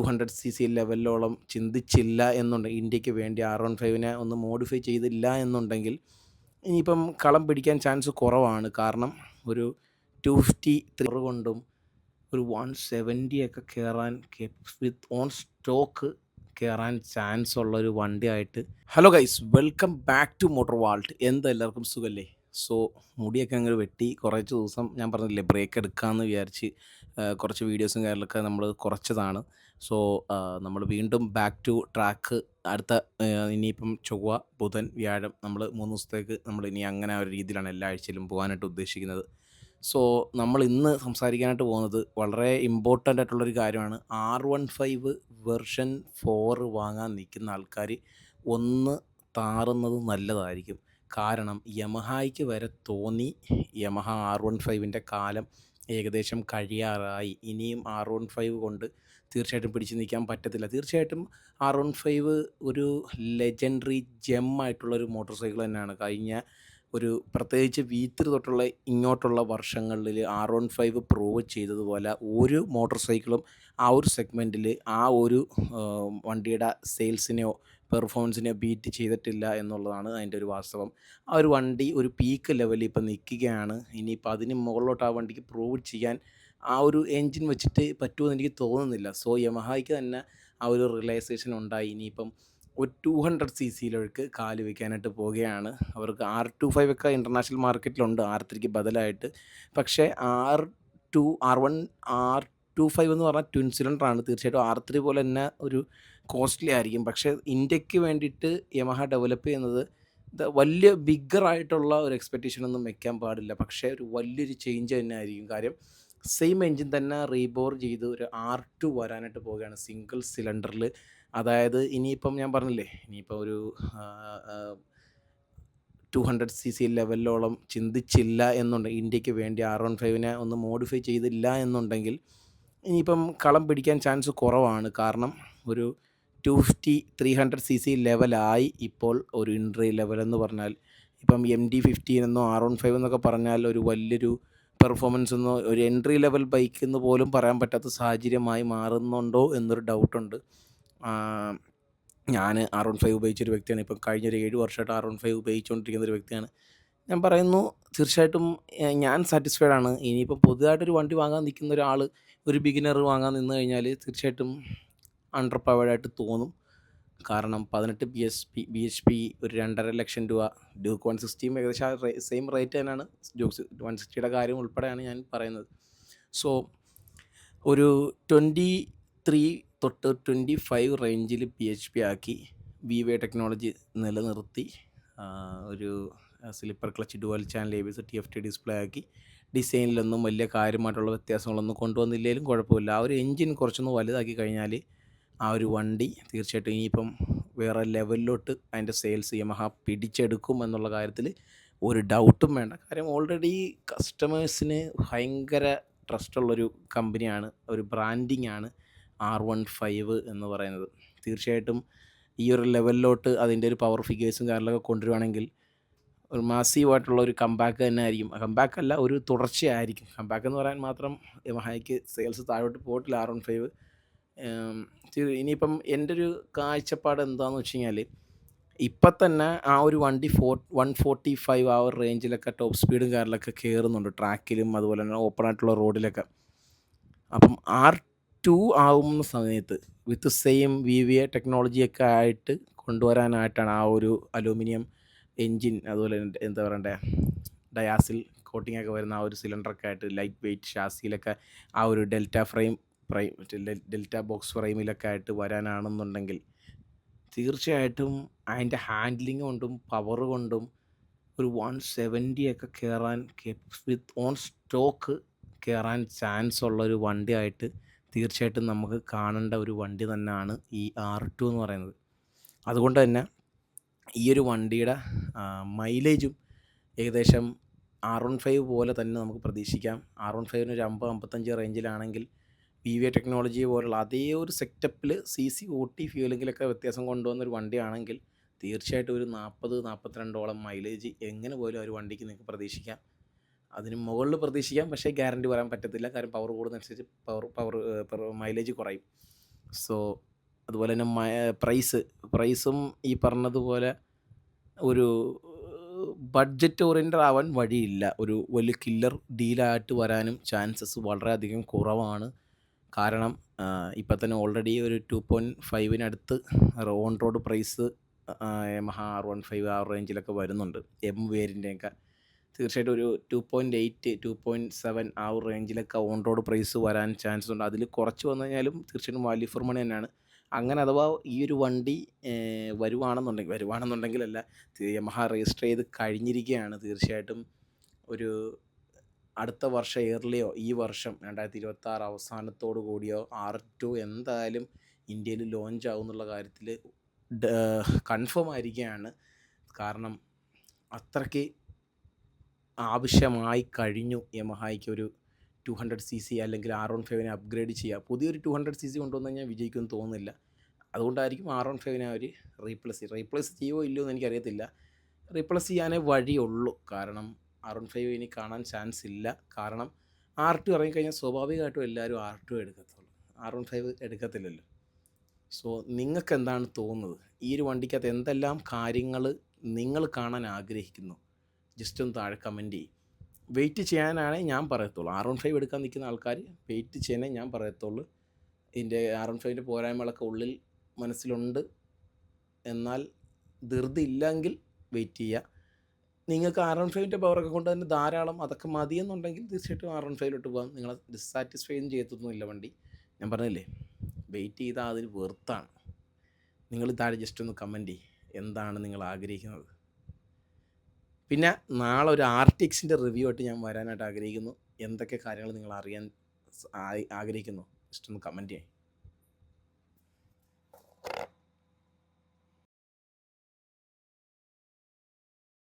To hundred C C ലെവലിലോളം ചിന്തിച്ചില്ല എന്നുണ്ടെങ്കിൽ ഇന്ത്യയ്ക്ക് വേണ്ടി ആർ വൺ ഫൈവിനെ ഒന്ന് മോഡിഫൈ ചെയ്തില്ല എന്നുണ്ടെങ്കിൽ ഇനിയിപ്പം കളം പിടിക്കാൻ ചാൻസ് കുറവാണ്. കാരണം ഒരു ടു ഫിഫ്റ്റി ത്രീ കൊണ്ടും ഒരു വൺ സെവന്റി ഒക്കെ കയറാൻ വിത്ത് ഓൺ സ്റ്റോക്ക് കയറാൻ ചാൻസ് ഉള്ള ഒരു വണ്ടിയായിട്ട്. Hello guys welcome back to motor vault എന്തെല്ലാവർക്കും സുഖല്ലേ? സോ മുടിയൊക്കെ അങ്ങ് വെട്ടി. കുറച്ച് ദിവസം ഞാൻ പറഞ്ഞില്ലേ ബ്രേക്ക് എടുക്കാമെന്ന് വിചാരിച്ച് കുറച്ച് വീഡിയോസും കാര്യങ്ങളൊക്കെ നമ്മൾ കുറച്ചതാണ്. സോ നമ്മൾ വീണ്ടും ബാക്ക് ടു ട്രാക്ക് അടുത്ത ഇനിയിപ്പം ചൊവ്വ ബുധൻ വ്യാഴം നമ്മൾ മൂന്ന് ദിവസത്തേക്ക് നമ്മൾ ഇനി അങ്ങനെ ഒരു രീതിയിലാണ് എല്ലാ ആഴ്ചയിലും പോകാനായിട്ട് ഉദ്ദേശിക്കുന്നത്. സോ നമ്മൾ ഇന്ന് സംസാരിക്കാനായിട്ട് പോകുന്നത് വളരെ ഇമ്പോർട്ടന്റ് ആയിട്ടുള്ളൊരു കാര്യമാണ്. R one five version four വാങ്ങാൻ നിൽക്കുന്ന ആൾക്കാർ ഒന്ന് താറുന്നത് നല്ലതായിരിക്കും. കാരണം യമഹായ്ക്ക് വരെ തോന്നി. യമഹ ആർ വൺ ഫൈവിന്റെ കാലം ഏകദേശം കഴിയാറായി. ഇനിയും ആർ വൺ ഫൈവ് കൊണ്ട് തീർച്ചയായിട്ടും പിടിച്ചു നിൽക്കാൻ പറ്റത്തില്ല. തീർച്ചയായിട്ടും ആർ വൺ ഫൈവ് ഒരു ലെജൻഡറി ജെം മോട്ടോർ സൈക്കിൾ തന്നെയാണ്. കഴിഞ്ഞ ഒരു പ്രത്യേകിച്ച് വി തൊട്ടുള്ള ഇങ്ങോട്ടുള്ള വർഷങ്ങളിൽ ആർ വൺ ഫൈവ് പ്രൂവ് ചെയ്തതുപോലെ ഒരു മോട്ടോർ സൈക്കിളും ആ ഒരു സെഗ്മെന്റിൽ ആ ഒരു വണ്ടിയുടെ സെയിൽസിനെയോ പെർഫോമൻസിനെയോ ബീറ്റ് ചെയ്തിട്ടില്ല എന്നുള്ളതാണ് അതിന്റെ ഒരു വാസ്തവം. ആ ഒരു വണ്ടി ഒരു പീക്ക് ലെവലിൽ ഇപ്പം നിൽക്കുകയാണ്. ഇനിയിപ്പോൾ അതിന് മുകളിലോട്ട് ആ വണ്ടിക്ക് പ്രൂവ് ചെയ്യാൻ ആ ഒരു എൻജിൻ വെച്ചിട്ട് പറ്റുമെന്ന് എനിക്ക് തോന്നുന്നില്ല. സോ യമഹായ്ക്ക് തന്നെ ആ ഒരു റിയലൈസേഷൻ ഉണ്ടായി. ഇനിയിപ്പം ഒരു ടു ഹൺഡ്രഡ് സി സിയിലേക്ക് കാൽ വയ്ക്കാനായിട്ട് പോവുകയാണ്. അവർക്ക് ആർ ടു ഫൈവ് ഒക്കെ ഇന്റർനാഷണൽ മാർക്കറ്റിലുണ്ട് ആർ ത്രീക്ക് ബദലായിട്ട്. പക്ഷേ R two R one R two five എന്ന് പറഞ്ഞാൽ ട്വിൻ സിലിണ്ടറാണ് തീർച്ചയായിട്ടും ആർ ത്രീ പോലെ തന്നെ ഒരു കോസ്റ്റ്ലി ആയിരിക്കും. പക്ഷേ ഇന്ത്യയ്ക്ക് വേണ്ടിയിട്ട് യമഹ ഡെവലപ്പ് ചെയ്യുന്നത് വലിയ ബിഗ്ഗർ ആയിട്ടുള്ള ഒരു എക്സ്പെക്റ്റേഷൻ ഒന്നും വെക്കാൻ പാടില്ല. പക്ഷേ ഒരു വലിയൊരു ചേഞ്ച് തന്നെ ആയിരിക്കും. കാര്യം സെയിം എൻജിൻ തന്നെ റീബോർ ചെയ്ത് ഒരു ആർ ടു വരാനായിട്ട് പോവുകയാണ്. സിംഗിൾ സിലിണ്ടറിൽ അതായത് ഇനിയിപ്പം ഞാൻ പറഞ്ഞില്ലേ ഇനിയിപ്പോൾ ഒരു ടു ഹൺഡ്രഡ് സി സി ലെവലിലോളം ചിന്തിച്ചില്ല എന്നുണ്ടെങ്കിൽ ഇന്ത്യയ്ക്ക് വേണ്ടി ആർ വൺ ഫൈവിനെ ഒന്ന് മോഡിഫൈ ചെയ്തില്ല എന്നുണ്ടെങ്കിൽ ഇനിയിപ്പം കളം പിടിക്കാൻ ചാൻസ് കുറവാണ്. കാരണം ഒരു two fifty three hundred C C ലെവലായി ഇപ്പോൾ ഒരു ഇൻട്രി ലെവൽ എന്ന് പറഞ്ഞാൽ. ഇപ്പം എം ഡി ഫിഫ്റ്റീൻ എന്നോ ആർ വൺ ഫൈവ് എന്നൊക്കെ പറഞ്ഞാൽ ഒരു വലിയൊരു പെർഫോമൻസ് എന്നോ ഒരു എൻട്രി ലെവൽ ബൈക്ക് എന്ന് പോലും പറയാൻ പറ്റാത്ത സാഹചര്യമായി മാറുന്നുണ്ടോ എന്നൊരു ഡൗട്ടുണ്ട് ഞാൻ ആർ വൺ ഫൈവ് ഉപയോഗിച്ചൊരു വ്യക്തിയാണ്. ഇപ്പം കഴിഞ്ഞൊരു ഏഴ് വർഷമായിട്ട് ആർ വൺ ഫൈവ് ഉപയോഗിച്ചുകൊണ്ടിരിക്കുന്ന ഒരു വ്യക്തിയാണ്. ഞാൻ പറയുന്നു തീർച്ചയായിട്ടും ഞാൻ സാറ്റിസ്ഫൈഡ് ആണ്. ഇനിയിപ്പോൾ പുതുതായിട്ടൊരു വണ്ടി വാങ്ങാൻ നിൽക്കുന്ന ഒരാൾ ഒരു ബിഗിനർ വാങ്ങാൻ നിന്ന് കഴിഞ്ഞാൽ തീർച്ചയായിട്ടും അണ്ടർ പവേഡായിട്ട് തോന്നും. കാരണം പതിനെട്ട് B S P B H P ഒരു രണ്ടര ലക്ഷം രൂപ ഡ്യൂക്ക് വൺ സിക്സ്റ്റിയും ഏകദേശം സെയിം റേറ്റ് തന്നെയാണ് ഡ്യൂക്ക് വൺ സിക്സ്റ്റിയുടെ കാര്യം ഉൾപ്പെടെയാണ് ഞാൻ പറയുന്നത്. സോ ഒരു ട്വന്റി ത്രീ തൊട്ട് ട്വന്റി ഫൈവ് റേഞ്ചിൽ പി എച്ച് പി ആക്കി വി വേ ടെക്നോളജി നിലനിർത്തി ഒരു slipper clutch dual channel A B S T F T display ആക്കി. ഡിസൈനിലൊന്നും വലിയ കാര്യമായിട്ടുള്ള വ്യത്യാസങ്ങളൊന്നും കൊണ്ടുവന്നില്ലെങ്കിലും കുഴപ്പമില്ല. ആ ഒരു എൻജിൻ കുറച്ചൊന്ന് വലുതാക്കി കഴിഞ്ഞാൽ ആ ഒരു വണ്ടി തീർച്ചയായിട്ടും ഇനിയിപ്പം വേറെ ലെവലിലോട്ട് അതിന്റെ സെയിൽസ് യമഹ പിടിച്ചെടുക്കും എന്നുള്ള കാര്യത്തിൽ ഒരു ഡൗട്ടും വേണ്ട. കാര്യം ഓൾറെഡി കസ്റ്റമേഴ്സിന് ഭയങ്കര ട്രസ്റ്റുള്ളൊരു കമ്പനിയാണ് ഒരു ബ്രാൻഡിങ് ആണ് ആർ വൺ ഫൈവ് എന്ന് പറയുന്നത്. തീർച്ചയായിട്ടും ഈ ഒരു ലെവലിലോട്ട് അതിന്റെ ഒരു പവർ ഫിഗേഴ്സും കാര്യങ്ങളൊക്കെ കൊണ്ടുവരുവാണെങ്കിൽ ഒരു മാസീവായിട്ടുള്ള ഒരു കമ്പാക്ക് തന്നെ ആയിരിക്കും. കമ്പാക്ക് അല്ല ഒരു തുടർച്ചയായിരിക്കും. കമ്പാക്ക് എന്ന് പറയാൻ മാത്രം യമഹായ്ക്ക് സെയിൽസ് താഴോട്ട് പോയിട്ടില്ല ആർ വൺ ഫൈവ് ഇനിയിപ്പം എന്റെ ഒരു കാഴ്ചപ്പാട് എന്താണെന്ന് വെച്ച് കഴിഞ്ഞാൽ ഇപ്പം തന്നെ ആ ഒരു വണ്ടി ഫോർ വൺ ഫോർട്ടി ഫൈവ് ആ ഒരു റേഞ്ചിലൊക്കെ ടോപ്പ് സ്പീഡും കാറിലൊക്കെ കയറുന്നുണ്ട് ട്രാക്കിലും അതുപോലെ തന്നെ ഓപ്പൺ ആയിട്ടുള്ള റോഡിലൊക്കെ അപ്പം ആർ ടു ആവുന്ന സമയത്ത് with same V V A ടെക്നോളജിയൊക്കെ ആയിട്ട് കൊണ്ടുവരാനായിട്ടാണ് ആ ഒരു അലൂമിനിയം എൻജിൻ അതുപോലെ എന്താ പറയണ്ടേ ഡയാസിൽ കോട്ടിങ്ങൊക്കെ വരുന്ന ആ ഒരു സിലിണ്ടറൊക്കെ ആയിട്ട് ലൈറ്റ് വെയ്റ്റ് ഷാസിയിലൊക്കെ ആ ഒരു delta frame frame delta box ഫ്രെയിമിലൊക്കെ ആയിട്ട് വരാനാണെന്നുണ്ടെങ്കിൽ തീർച്ചയായിട്ടും അതിന്റെ ഹാൻഡ്ലിങ് കൊണ്ടും പവർ കൊണ്ടും ഒരു വൺ സെവന്റി ഒക്കെ കയറാൻ വിത്ത് ഓൺ സ്റ്റോക്ക് കയറാൻ ചാൻസ് ഉള്ള ഒരു വണ്ടിയായിട്ട് തീർച്ചയായിട്ടും നമുക്ക് കാണേണ്ട ഒരു വണ്ടി തന്നെയാണ് ഈ ആർ ടു എന്ന് പറയുന്നത്. അതുകൊണ്ട് തന്നെ ഈ ഒരു വണ്ടിയുടെ മൈലേജും ഏകദേശം ആർ വൺ ഫൈവ് പോലെ തന്നെ നമുക്ക് പ്രതീക്ഷിക്കാം. ആർ വൺ ഫൈവിന് ഒരു അമ്പത് അമ്പത്തഞ്ച് റേഞ്ചിലാണെങ്കിൽ വി വി ടെക്നോളജി പോലുള്ള അതേ ഒരു സെറ്റപ്പിൽ സി സി ഒ ടി ഫ്യൂലിങ്ങിലൊക്കെ വ്യത്യാസം കൊണ്ടുവന്ന ഒരു വണ്ടിയാണെങ്കിൽ തീർച്ചയായിട്ടും ഒരു നാൽപ്പത് നാൽപ്പത്തിരണ്ടോളം മൈലേജ് എങ്ങനെ പോലും ഒരു വണ്ടിക്ക് നിങ്ങൾക്ക് പ്രതീക്ഷിക്കാം. അതിന് മുകളിൽ പ്രതീക്ഷിക്കാം പക്ഷേ ഗ്യാരണ്ടി വരാൻ പറ്റത്തില്ല. കാരണം പവർ കൂടുന്നതനുസരിച്ച് പവർ പവർ മൈലേജ് കുറയും. സോ അതുപോലെ തന്നെ പ്രൈസ് പ്രൈസും ഈ പറഞ്ഞതുപോലെ ഒരു ബഡ്ജറ്റ് ഓറിയന്റഡ് ആവാൻ വഴിയില്ല. ഒരു വലിയ കില്ലർ ഡീലായിട്ട് വരാനും ചാൻസസ് വളരെയധികം കുറവാണ്. കാരണം ഇപ്പം തന്നെ ഓൾറെഡി ഒരു two point ഫൈവിനടുത്ത് on road price Yamaha R one five ആ റേഞ്ചിലൊക്കെ വരുന്നുണ്ട്. എം വേരിന്റെയൊക്കെ തീർച്ചയായിട്ടും ഒരു two point eight two point seven ആ ഒരു റേഞ്ചിലൊക്കെ ഓൺ റോഡ് പ്രൈസ് വരാൻ ചാൻസ് ഉണ്ട്. അതിൽ കുറച്ച് വന്നു കഴിഞ്ഞാലും തീർച്ചയായിട്ടും വാല്യൂ ഫോർ മണി തന്നെയാണ്. അങ്ങനെ അഥവാ ഈ ഒരു വണ്ടി വരുവാണെന്നുണ്ടെങ്കിൽ വരുവാണെന്നുണ്ടെങ്കിലല്ല യമഹ രജിസ്റ്റർ ചെയ്ത് കഴിഞ്ഞിരിക്കുകയാണ്. തീർച്ചയായിട്ടും ഒരു അടുത്ത വർഷം ഇയർലിയോ ഈ വർഷം രണ്ടായിരത്തി ഇരുപത്തി ആറ് അവസാനത്തോടു കൂടിയോ ആർ ടു എന്തായാലും ഇന്ത്യയിൽ ലോഞ്ച് ആവും എന്നുള്ള കാര്യത്തിൽ കൺഫേം ആയിരിക്കുകയാണ്. കാരണം അത്രയ്ക്ക് ആവശ്യമായി കഴിഞ്ഞു യമഹായ്ക്ക് ഒരു ടു ഹൺഡ്രഡ് സി സി അല്ലെങ്കിൽ ആർ വൺ ഫൈവിനെ അപ്ഗ്രേഡ് ചെയ്യുക. പുതിയൊരു ടു ഹൺഡ്രഡ് സി സി കൊണ്ടുവന്നു കഴിഞ്ഞാൽ വിജയിക്കുമെന്ന് തോന്നുന്നില്ല. അതുകൊണ്ടായിരിക്കും ആർ വൺ ഫൈവിനെ അവർ റീപ്ലേസ് ചെയ്യുക റീപ്ലേസ് ചെയ്യുമോ ഇല്ലയോ എന്ന് എനിക്കറിയത്തില്ല. റീപ്ലേസ് ചെയ്യാനേ വഴിയുള്ളൂ. കാരണം ആർ വൺ ഫൈവ് ഇനി കാണാൻ ചാൻസ് ഇല്ല. കാരണം ആർ ടു ഇറങ്ങിക്കഴിഞ്ഞാൽ സ്വാഭാവികമായിട്ടും എല്ലാവരും ആർ ടു എടുക്കത്തുള്ളൂ. ആർ വൺ ഫൈവ് എടുക്കത്തില്ലല്ലോ. സോ നിങ്ങൾക്ക് എന്താണ് തോന്നുന്നത്? ഈ ഒരു വണ്ടിക്കകത്ത് എന്തെല്ലാം കാര്യങ്ങൾ നിങ്ങൾ കാണാൻ ആഗ്രഹിക്കുന്നു? ജസ്റ്റ് ഒന്ന് താഴെ കമന്റ് ചെയ്യും. വെയിറ്റ് ചെയ്യാനാണേ ഞാൻ പറയത്തുള്ളൂ. ആർ വൺ ഫൈവ് എടുക്കാൻ നിൽക്കുന്ന ആൾക്കാർ വെയിറ്റ് ചെയ്യാനേ ഞാൻ പറയത്തുള്ളൂ. ഇതിന്റെ ആർ വൺ ഫൈവിന്റെ പോരായ്മകളൊക്കെ ഉള്ളിൽ മനസ്സിലുണ്ട്. എന്നാൽ ധൃതി ഇല്ലെങ്കിൽ വെയിറ്റ് ചെയ്യുക. നിങ്ങൾക്ക് ആർ വൺ ഫൈവിന്റെ പവറൊക്കെ കൊണ്ട് തന്നെ ധാരാളം അതൊക്കെ മതിയെന്നുണ്ടെങ്കിൽ തീർച്ചയായിട്ടും ആർ വൺ ഫൈവിലോട്ട് പോകാം. നിങ്ങളെ ഡിസാറ്റിസ്ഫൈ ചെയ്യത്തൊന്നുമില്ല വണ്ടി. ഞാൻ പറഞ്ഞില്ലേ വെയിറ്റ് ചെയ്താൽ അതിന് വെറുത്താണ് നിങ്ങൾ താഴെ ജസ്റ്റ് ഒന്ന് കമന്റ് ചെയ്യും. എന്താണ് നിങ്ങൾ ആഗ്രഹിക്കുന്നത്? പിന്നെ നാളെ ഒരു ആർട്ടിക്സിന്റെ റിവ്യൂ ആയിട്ട് ഞാൻ വരാനായിട്ട് ആഗ്രഹിക്കുന്നു. എന്തൊക്കെ കാര്യങ്ങൾ നിങ്ങൾ അറിയാൻ ആഗ്രഹിക്കുന്നു? ജസ്റ്റ് ഒന്ന് കമന്റ് ചെയ്യും.